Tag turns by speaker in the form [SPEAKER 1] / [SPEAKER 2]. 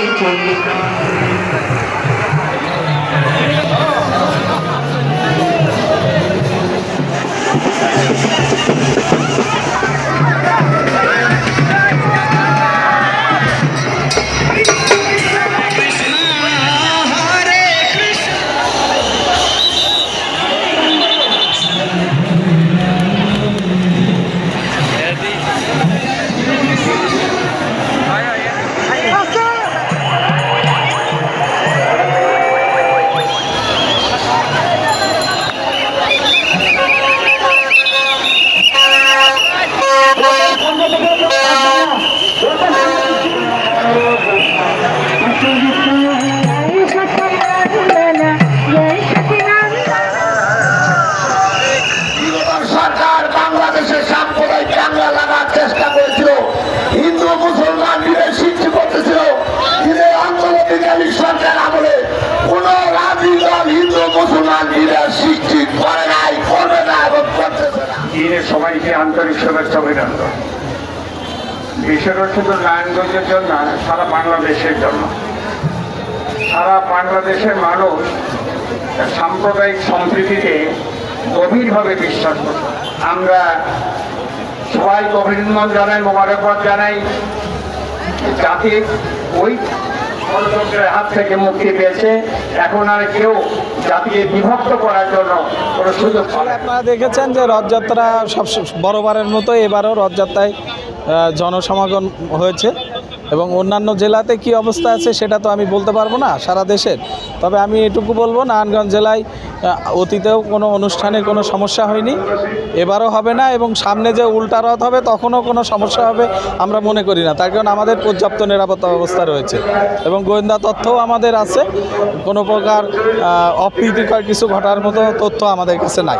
[SPEAKER 1] Thank you. সবাইকে আন্তরিক শুভেচ্ছা অভিনন্দন। বিষয়টা শুধু নারায়ণগঞ্জের জন্য সারা বাংলাদেশের জন্য। সারা বাংলাদেশের মানুষ সাম্প্রদায়িক সম্প্রীতিতে গভীরভাবে বিশ্বাস করে। আমরা সবাইকে অভিনন্দন জানাই, মোবারকবাদ জানাই। জাতির ওই হাত থেকে মুক্তি পেয়েছে। এখন আর কেউ জাতিকে বিভক্ত করার জন্য কোনো সুযোগ
[SPEAKER 2] আপনারা দেখেছেন যে রথযাত্রা সব বড়বারের মতো এবারও রথযাত্রায় জনসমাগম হয়েছে এবং অন্যান্য জেলাতে কি অবস্থা আছে সেটা তো আমি বলতে পারব না, সারা দেশের। তবে আমি এটুকু বলব, নারায়ণগঞ্জ জেলায় অতীতেও কোনো অনুষ্ঠানে কোনো সমস্যা হয়নি। এবারও হবে না এবং সামনে যে উল্টা রথ হবে তখনও কোনো সমস্যা হবে আমরা মনে করি না। তার কারণ আমাদের পর্যাপ্ত নিরাপত্তা ব্যবস্থা রয়েছে এবং গোয়েন্দা তথ্যও আমাদের আছে। কোনো প্রকার অপ্রীতিকর কিছু ঘটার মতো তথ্য আমাদের কাছে নাই।